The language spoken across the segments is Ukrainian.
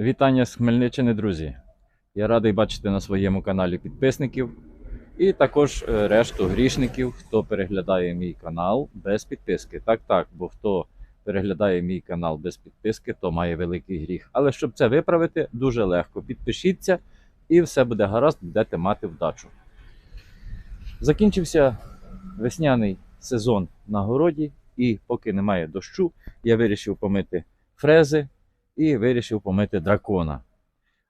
Вітання з Хмельниччини, друзі. Я радий бачити на своєму каналі підписників і також е, решту грішників, хто переглядає мій канал без підписки. Так, так, бо хто переглядає мій канал без підписки, то має великий гріх. Але щоб це виправити, дуже легко. Підпишіться і все буде гаразд, будете мати вдачу. Закінчився весняний сезон на городі, і поки немає дощу, я вирішив помити фрези і вирішив помити дракона.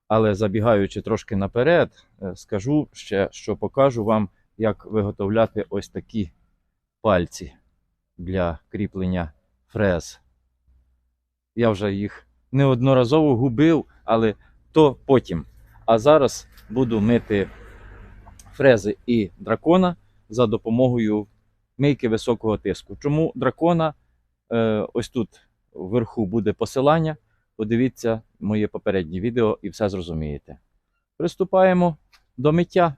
Але забігаючи трошки наперед, е, скажу ще, що покажу вам, як виготовляти ось такі пальці для кріплення фрез. Я вже їх неодноразово губив, але то потім. А зараз буду мити фрези і дракона за допомогою мийки високого тиску. Чому дракона? Е, ось тут вверху буде посилання. Подивіться моє попереднє відео і все зрозумієте. Приступаємо до миття.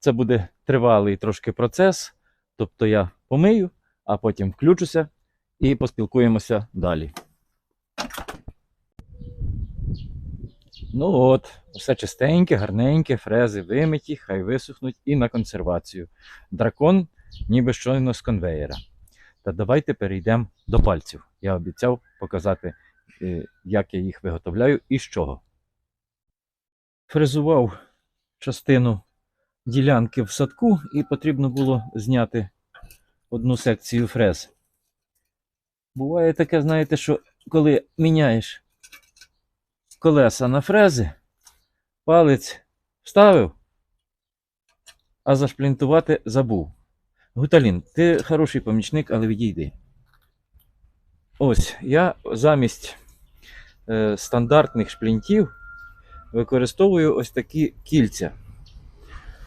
Це буде тривалий трошки процес. Тобто я помию, а потім включуся і поспілкуємося далі. Ну от, все чистеньке, гарненьке, фрези вимиті, хай висохнуть і на консервацію. Дракон ніби щойно з конвеєра. Та давайте перейдемо до пальців. Я обіцяв показати, е, як я їх виготовляю і з чого. Фрезував частину ділянки в садку, і потрібно було зняти одну секцію фрез. Буває таке, знаєте, що коли міняєш колеса на фрези, палець вставив, а зашплінтувати забув. Гуталін, ти хороший помічник, але відійди. Ось, я замість е, стандартних шплінтів використовую ось такі кільця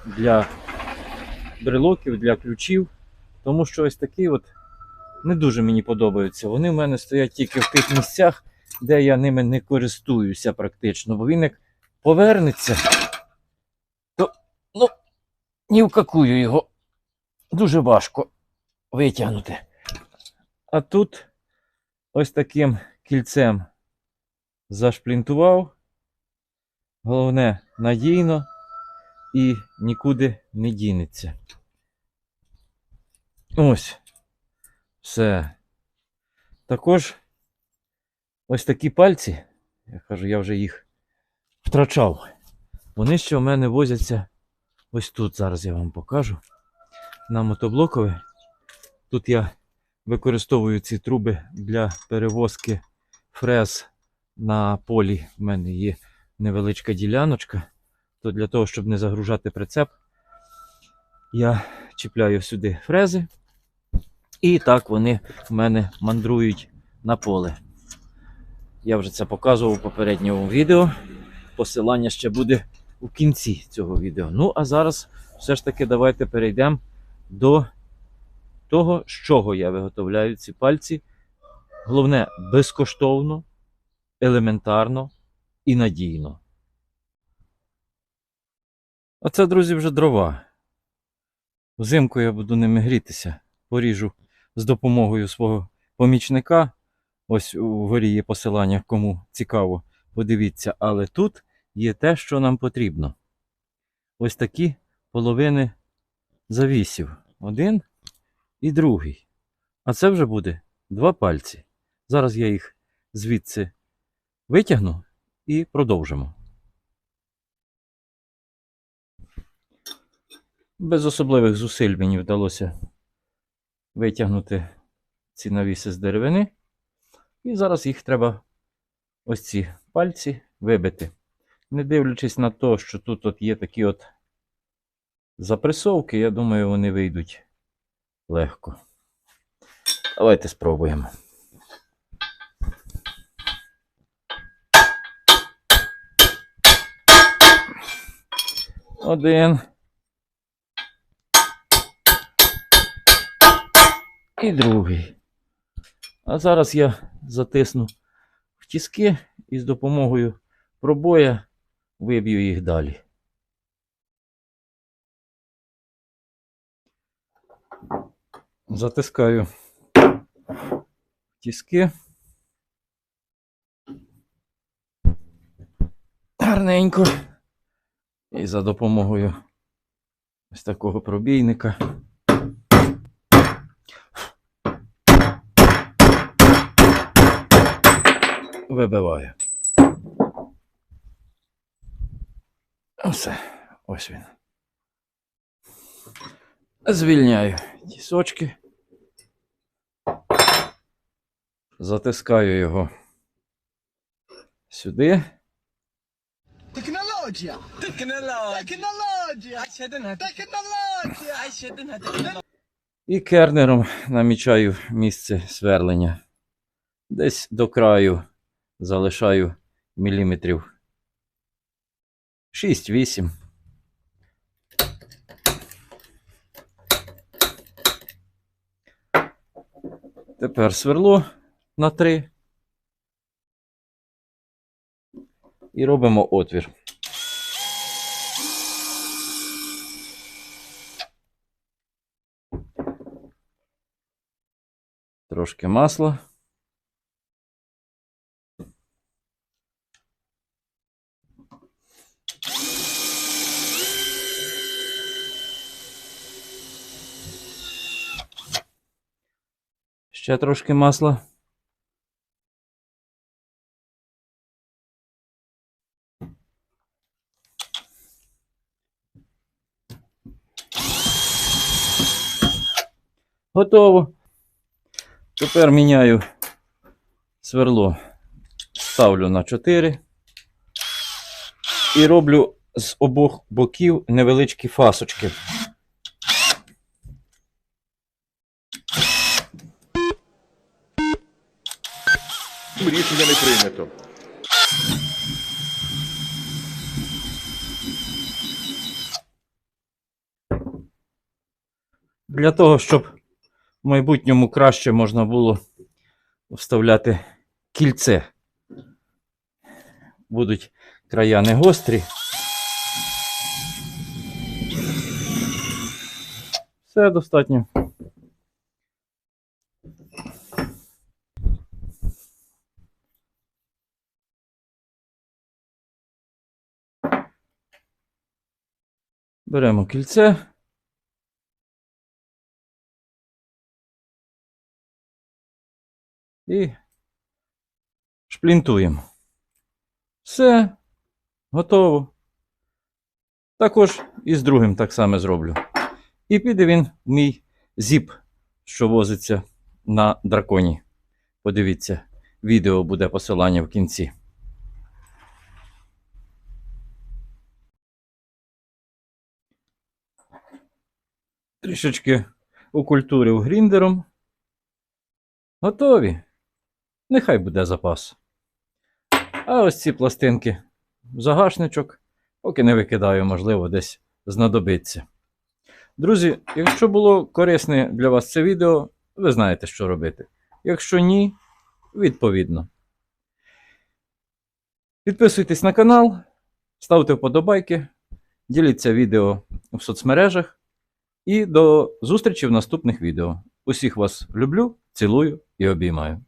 для брелоків, для ключів. Тому що ось такі от не дуже мені подобаються. Вони в мене стоять тільки в тих місцях, де я ними не користуюся практично. Бо він як повернеться, то ну, ні в какую його дуже важко витягнути. А тут ось таким кільцем зашплінтував. Головне надійно і нікуди не дінеться. Ось. Все. Також ось такі пальці, я кажу, я вже їх втрачав. Вони ще в мене возяться ось тут. Зараз я вам покажу. На мотоблокові. Тут я використовую ці труби для перевозки фрез на полі. У мене є невеличка діляночка то для того, щоб не загружати прицеп, я чіпляю сюди фрези. І так вони в мене мандрують на поле. Я вже це показував у попередньому відео. Посилання ще буде у кінці цього відео. Ну, а зараз все ж таки давайте перейдемо до того, з чого я виготовляю ці пальці. Головне, безкоштовно, елементарно і надійно. А це, друзі, вже дрова. Взимку я буду ними грітися. Поріжу з допомогою свого помічника. Ось у горі є посилання, кому цікаво, подивіться. Але тут є те, що нам потрібно. Ось такі половини завісів. Один і другий. А це вже буде два пальці. Зараз я їх звідси витягну і продовжимо. Без особливих зусиль мені вдалося витягнути ці навіси з деревини. І зараз їх треба ось ці пальці вибити. Не дивлячись на те, що тут от є такі от запресовки, я думаю, вони вийдуть легко. Давайте спробуємо. Один. І другий. А зараз я затисну в тіски і з допомогою пробоя виб'ю їх далі. Затискаю тіски. Гарненько. І за допомогою ось такого пробійника. вибиває. Ну, все, ось він. Звільняю тісочки. Затискаю його сюди. Технологія! Технологія! Технологія! Технологія! Технологія! І кернером намічаю місце сверлення десь до краю залишаю міліметрів 6-8. Тепер сверло на 3. І робимо отвір. Трошки масла. Ще трошки масла. Готово. Тепер міняю сверло, ставлю на 4 і роблю з обох боків невеличкі фасочки. Рішення не прийнято. Для того, щоб в майбутньому краще можна було вставляти кільце. Будуть края не гострі. Все достатньо. Беремо кільце. І шплінтуємо. Все, готово. Також і з другим так само зроблю. І піде він в мій зіп, що возиться на драконі. Подивіться, відео буде посилання в кінці. Трішечки укультурив гріндером. Готові. Нехай буде запас. А ось ці пластинки в загашничок, поки не викидаю, можливо, десь знадобиться. Друзі, якщо було корисне для вас це відео, ви знаєте, що робити. Якщо ні, відповідно. Підписуйтесь на канал, ставте вподобайки, діліться відео в соцмережах. І до зустрічі в наступних відео. Усіх вас люблю, цілую і обіймаю.